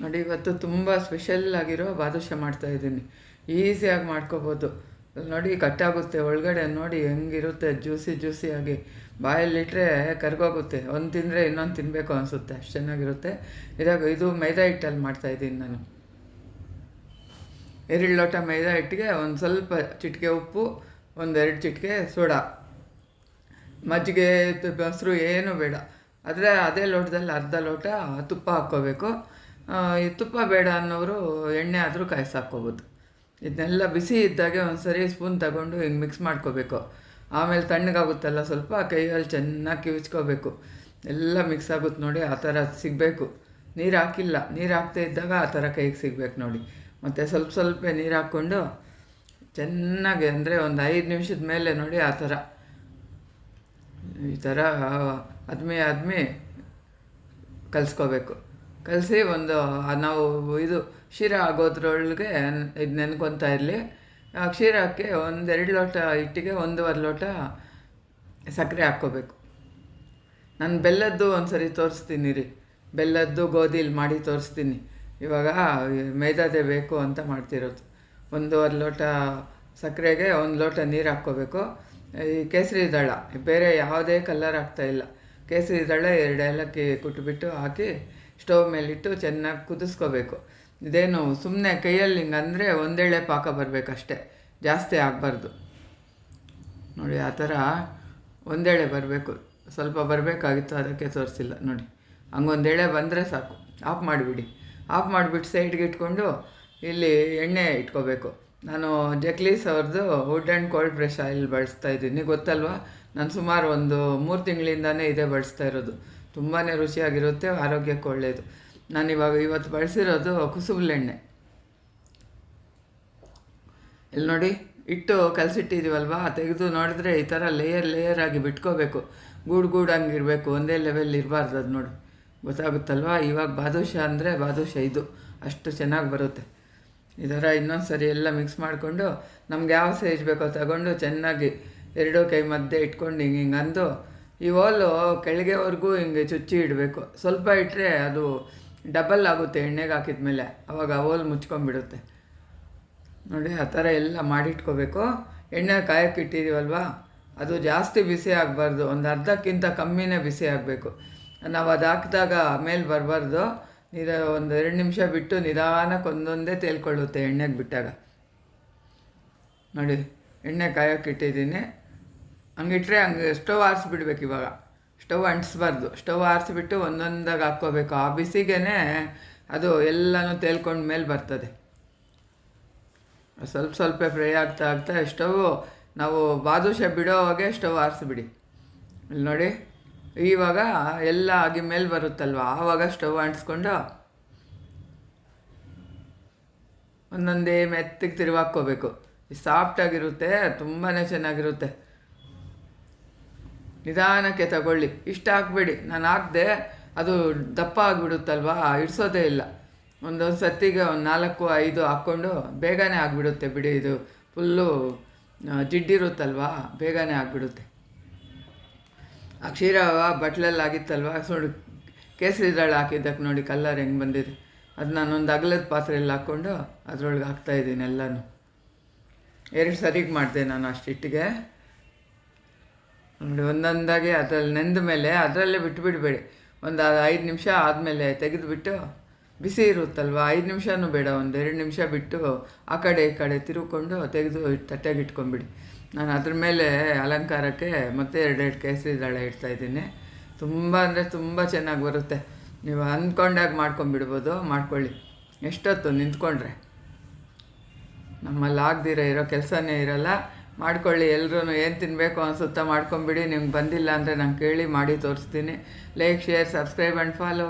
ನೋಡಿ, ಇವತ್ತು ತುಂಬ ಸ್ಪೆಷಲ್ ಆಗಿರೋ ಬಾದುಷ ಮಾಡ್ತಾಯಿದ್ದೀನಿ ಈಸಿಯಾಗಿ ಮಾಡ್ಕೋಬೋದು. ನೋಡಿ, ಕಟ್ಟಾಗುತ್ತೆ. ಒಳಗಡೆ ನೋಡಿ ಹೆಂಗಿರುತ್ತೆ. ಜ್ಯೂಸಿ ಜ್ಯೂಸಿಯಾಗಿ ಬಾಯಲ್ಲಿಟ್ಟರೆ ಕರ್ಗೋಗುತ್ತೆ. ಒಂದು ತಿಂದರೆ ಇನ್ನೊಂದು ತಿನ್ನಬೇಕು ಅನಿಸುತ್ತೆ. ಅಷ್ಟು ಚೆನ್ನಾಗಿರುತ್ತೆ. ಇದಾಗ, ಇದು ಮೈದಾ ಹಿಟ್ಟಲ್ಲಿ ಮಾಡ್ತಾಯಿದ್ದೀನಿ ನಾನು. ಎರಡು ಲೋಟ ಮೈದಾ ಹಿಟ್ಟಿಗೆ ಒಂದು ಸ್ವಲ್ಪ ಚಿಟಿಕೆ ಉಪ್ಪು ಒಂದೆರಡು ಚಿಟಿಕೆ ಸೋಡಾ. ಮಜ್ಜಿಗೆ ಮೊಸರು ಏನೂ ಬೇಡ. ಆದರೆ ಅದೇ ಲೋಟದಲ್ಲಿ ಅರ್ಧ ಲೋಟ ತುಪ್ಪ ಹಾಕ್ಕೋಬೇಕು. ತುಪ್ಪ ಬೇಡ ಅನ್ನೋರು ಎಣ್ಣೆ ಆದರೂ ಕಾಯಿಸಿ ಇದನ್ನೆಲ್ಲ ಬಿಸಿ ಇದ್ದಾಗೆ ಒಂದು ಸರಿ ಸ್ಪೂನ್ ತಗೊಂಡು ಹಿಂಗೆ ಮಿಕ್ಸ್ ಮಾಡ್ಕೋಬೇಕು. ಆಮೇಲೆ ತಣ್ಣಗಾಗುತ್ತಲ್ಲ ಸ್ವಲ್ಪ, ಕೈಯಲ್ಲಿ ಚೆನ್ನಾಗಿ ಕಿವಿಚ್ಕೋಬೇಕು. ಎಲ್ಲ ಮಿಕ್ಸ್ ಆಗುತ್ತೆ ನೋಡಿ, ಆ ಥರ ಸಿಗಬೇಕು. ನೀರು ಹಾಕಿಲ್ಲ, ನೀರು ಹಾಕ್ತಾ ಇದ್ದಾಗ ಆ ಥರ ಕೈಗೆ ಸಿಗ್ಬೇಕು ನೋಡಿ. ಮತ್ತು ಸ್ವಲ್ಪ ಸ್ವಲ್ಪ ನೀರು ಹಾಕ್ಕೊಂಡು ಚೆನ್ನಾಗಿ ಅಂದರೆ ಒಂದು ಐದು ನಿಮಿಷದ ಮೇಲೆ ನೋಡಿ ಆ ಥರ. ಈ ಥರ ಅದ್ಮೇ ಆದ್ಮೇ ಕಲಿಸ್ಕೋಬೇಕು. ಕಲಸಿ ಒಂದು ನಾವು ಇದು ಕ್ಷೀರ ಆಗೋದ್ರೊಳಗೆ ಇದು ನೆನ್ಕೊತಾ ಇರಲಿ. ಆ ಕ್ಷೀರಕ್ಕೆ ಒಂದೆರಡು ಲೋಟ ಹಿಟ್ಟಿಗೆ ಒಂದೂವರೆ ಲೋಟ ಸಕ್ಕರೆ ಹಾಕ್ಕೋಬೇಕು. ನಾನು ಬೆಲ್ಲದ್ದು ಒಂದು ಸರಿ ತೋರಿಸ್ತೀನಿ ರೀ. ಬೆಲ್ಲದ್ದು ಗೋಧಿಲಿ ಮಾಡಿ ತೋರಿಸ್ತೀನಿ. ಇವಾಗ ಮೈದಾದೆ ಬೇಕು ಅಂತ ಮಾಡ್ತಿರೋದು. ಒಂದೂವರೆ ಲೋಟ ಸಕ್ಕರೆಗೆ ಒಂದು ಲೋಟ ನೀರು ಹಾಕ್ಕೋಬೇಕು. ಈ ಕೇಸರಿ ದಳ, ಬೇರೆ ಯಾವುದೇ ಕಲ್ಲರ್ ಆಗ್ತಾಯಿಲ್ಲ ಕೇಸರಿ ದಳ ಎರಡು ಏಲಕ್ಕಿ ಕುಟ್ಬಿಟ್ಟು ಹಾಕಿ ಸ್ಟವ್ ಮೇಲಿಟ್ಟು ಚೆನ್ನಾಗಿ ಕುದಿಸ್ಕೋಬೇಕು. ಇದೇನು ಸುಮ್ಮನೆ ಕೈಯಲ್ಲಿ ಹಿಂಗೆ ಅಂದರೆ ಒಂದೇಳೆ ಪಾಕ ಬರಬೇಕಷ್ಟೆ. ಜಾಸ್ತಿ ಆಗಬಾರ್ದು. ನೋಡಿ, ಆ ಥರ ಒಂದೇಳೆ ಬರಬೇಕು. ಸ್ವಲ್ಪ ಬರಬೇಕಾಗಿತ್ತು, ಅದಕ್ಕೆ ತೋರಿಸಿಲ್ಲ. ನೋಡಿ, ಹಂಗೊಂದೇಳೆ ಬಂದರೆ ಸಾಕು. ಆಫ್ ಮಾಡಿಬಿಡಿ. ಆಫ್ ಮಾಡಿಬಿಟ್ಟು ಸೈಡ್ಗೆ ಇಟ್ಕೊಂಡು ಇಲ್ಲಿ ಎಣ್ಣೆ ಇಟ್ಕೋಬೇಕು. ನಾನು ಜಕ್ಲೀಸ್ ಅವ್ರದ್ದು wood and cold press oil ಬಳಸ್ತಾ ಇದ್ದೀನಿ. ಗೊತ್ತಲ್ವಾ? ನಾನು ಸುಮಾರು ಒಂದು ಮೂರು ತಿಂಗಳಿಂದಾನೇ ಇದೇ ಬಳಸ್ತಾ ಇರೋದು. ತುಂಬಾ ರುಚಿಯಾಗಿರುತ್ತೆ, ಆರೋಗ್ಯಕ್ಕೆ ಒಳ್ಳೆಯದು ನಾನು ಇವಾಗ ಇವತ್ತು ಬಳಸಿರೋದು ಕುಸುಬಲೆಣ್ಣೆ ಇಲ್ಲಿ ನೋಡಿ, ಇಟ್ಟು ಕಲಸಿಟ್ಟಿದ್ದೀವಲ್ವಾ ತೆಗೆದು ನೋಡಿದ್ರೆ ಈ ಥರ ಲೇಯರ್ ಲೇಯರ್ ಆಗಿ ಬಿಟ್ಕೋಬೇಕು. ಗೂಡು ಗೂಡು ಇರಬೇಕು ಒಂದೇ ಲೆವೆಲ್ ಇರಬಾರ್ದು ಅದು ನೋಡಿ. ಗೊತ್ತಾಗುತ್ತಲ್ವಾ? ಇವಾಗ ಬಾದುಷ ಅಂದರೆ ಬಾದುಷ ಇದು. ಅಷ್ಟು ಚೆನ್ನಾಗಿ ಬರುತ್ತೆ. ಈ ಥರ ಇನ್ನೊಂದು ಸರಿ ಎಲ್ಲ ಮಿಕ್ಸ್ ಮಾಡಿಕೊಂಡು, ನಮ್ಗೆ ಯಾವ ಸೈಜ್ ಬೇಕೋ ತಗೊಂಡು ಚೆನ್ನಾಗಿ ಎರಡೂ ಕೈ ಮಧ್ಯೆ ಇಟ್ಕೊಂಡು ಹಿಂಗೆ ಹಿಂಗೆ ಅಂದು ಈ ವಾಲು ಕೆಳಗೆವರೆಗೂ ಹಿಂಗೆ ಚುಚ್ಚಿ ಇಡಬೇಕು. ಸ್ವಲ್ಪ ಇಟ್ಟರೆ ಅದು ಡಬಲ್ ಆಗುತ್ತೆ ಎಣ್ಣೆಗೆ ಹಾಕಿದ ಮೇಲೆ. ಅವಾಗ ಓಲ್ ಮುಚ್ಕೊಂಡ್ಬಿಡುತ್ತೆ. ನೋಡಿ, ಆ ಥರ ಎಲ್ಲ ಮಾಡಿಟ್ಕೋಬೇಕು. ಎಣ್ಣೆ ಕಾಯಕ್ಕೆ ಇಟ್ಟಿದ್ದೀವಲ್ವಾ? ಅದು ಜಾಸ್ತಿ ಬಿಸಿ ಆಗಬಾರ್ದು. ಒಂದು ಅರ್ಧಕ್ಕಿಂತ ಕಮ್ಮಿನೇ ಬಿಸಿ ಆಗಬೇಕು. ನಾವು ಅದು ಹಾಕಿದಾಗ ಮೇಲೆ ಬರಬಾರ್ದು. ನಿಧ ಒಂದು ಎರಡು ನಿಮಿಷ ಬಿಟ್ಟು ನಿಧಾನಕ್ಕೆ ಒಂದೊಂದೇ ತೇಲ್ಕೊಳ್ಳುತ್ತೆ ಎಣ್ಣೆಗೆ ಬಿಟ್ಟಾಗ. ನೋಡಿ, ಎಣ್ಣೆ ಕಾಯಕ್ಕೆ ಇಟ್ಟಿದ್ದೀನಿ. ಹಂಗಿಟ್ರೆ ಹಂಗೆ ಸ್ಟವ್ ಆರಿಸ್ಬಿಡ್ಬೇಕು ಇವಾಗ. ಸ್ಟವ್ ಅಂಟಿಸ್ಬಾರ್ದು. ಸ್ಟವ್ ಆರಿಸ್ಬಿಟ್ಟು ಒಂದೊಂದಾಗಿ ಹಾಕ್ಕೋಬೇಕು. ಆ ಬಿಸಿಗೇ ಅದು ಎಲ್ಲನೂ ತೇಲ್ಕೊಂಡು ಮೇಲೆ ಬರ್ತದೆ. ಸ್ವಲ್ಪ ಸ್ವಲ್ಪ ಫ್ರೈ ಆಗ್ತಾ ಆಗ್ತಾ ಸ್ಟವ್ ನಾವು ಬಾದುಷ ಬಿಡೋವಾಗೆ ಸ್ಟವ್ ಆರಿಸ್ಬಿಡಿ. ಇಲ್ಲಿ ನೋಡಿ, ಇವಾಗ ಎಲ್ಲ ಆಗಿ ಮೇಲೆ ಬರುತ್ತಲ್ವ? ಆವಾಗ ಸ್ಟವ್ ಅಂಟಿಸ್ಕೊಂಡು ಒಂದೊಂದೇ ಮೆತ್ತಗೆ ತಿರುವಾಕ್ಕೋಬೇಕು. ಸಾಫ್ಟಾಗಿರುತ್ತೆ ತುಂಬಾ ಚೆನ್ನಾಗಿರುತ್ತೆ. ನಿಧಾನಕ್ಕೆ ತಗೊಳ್ಳಿ. ಇಷ್ಟ ಹಾಕ್ಬೇಡಿ ನಾನು ಹಾಕ್ದೆ ಅದು ದಪ್ಪ ಆಗಿಬಿಡುತ್ತಲ್ವಾ? ಇಡ್ಸೋದೇ ಇಲ್ಲ. ಒಂದೊಂದು ಸತ್ತಿಗೆ ಒಂದು ನಾಲ್ಕು, ಐದು ಹಾಕ್ಕೊಂಡು ಬೇಗನೆ ಆಗಿಬಿಡುತ್ತೆ ಬಿಡಿ ಇದು. ಫುಲ್ಲು ಜಿಡ್ಡಿರುತ್ತಲ್ವಾ? ಬೇಗನೆ ಆಗಿಬಿಡುತ್ತೆ. ಆ ಕ್ಷೀರ ಬಟ್ಲಲ್ಲಿ ಆಗಿತ್ತಲ್ವ ಸುಡು ಕೇಸರಿ ಹಾಕಿದ್ದಕ್ಕೆ ನೋಡಿ ಕಲ್ಲರ್ ಹೆಂಗೆ ಬಂದಿದೆ. ಅದು ನಾನೊಂದು ಅಗಲದ ಪಾತ್ರೆಯಲ್ಲಿ ಹಾಕ್ಕೊಂಡು ಅದರೊಳಗೆ ಹಾಕ್ತಾಯಿದ್ದೀನಿ ಎಲ್ಲನೂ. ಎರಡು ಸರಿಗೆ ಮಾಡಿದೆ ನಾನು ಅಷ್ಟಿಟ್ಟಿಗೆ. ಒಂದೊಂದಾಗಿ ಅದರಲ್ಲಿ ನೆಂದ ಮೇಲೆ ಅದರಲ್ಲೇ ಬಿಟ್ಬಿಡಬೇಡಿ ಒಂದು ಐದು ನಿಮಿಷ ಆದಮೇಲೆ ತೆಗೆದುಬಿಟ್ಟು ಬಿಸಿ ಇರುತ್ತಲ್ವ? ಐದು ನಿಮಿಷನೂ ಬೇಡ, ಒಂದು ಎರಡು ನಿಮಿಷ ಬಿಟ್ಟು ಆ ಕಡೆ, ಈ ಕಡೆ ತಿರುಗ್ಕೊಂಡು ತೆಗೆದು ತಟ್ಟೆಗೆ ಇಟ್ಕೊಂಬಿಡಿ ನಾನು ಅದ್ರ ಮೇಲೆ ಅಲಂಕಾರಕ್ಕೆ ಮತ್ತೆ ಎರಡೆರಡು ಕೇಸರಿ ದಳ ಇಡ್ತಾಯಿದ್ದೀನಿ ತುಂಬ ಅಂದರೆ ತುಂಬ ಚೆನ್ನಾಗಿ ಬರುತ್ತೆ. ನೀವು ಅಂದ್ಕೊಂಡಾಗ ಮಾಡ್ಕೊಂಬಿಡ್ಬೋದು ಮಾಡ್ಕೊಳ್ಳಿ. ಎಷ್ಟೊತ್ತು ನಿಂತ್ಕೊಂಡ್ರೆ? ನಮ್ಮಲ್ಲಿ ಆಗದಿರೋ ಇರೋ ಕೆಲಸನೇ ಇರಲ್ಲ. ಮಾಡ್ಕೊಳ್ಳಿ ಎಲ್ಲರೂ ಏನು ತಿನ್ನಬೇಕು ಅನಿಸುತ್ತಾ ಮಾಡ್ಕೊಂಬಿಡಿ, ನಿಮ್ಗೆ ಬಂದಿಲ್ಲ ಅಂದರೆ ನಾನು ಕೇಳಿ ಮಾಡಿ ತೋರಿಸ್ತೀನಿ. Like, share, subscribe and follow.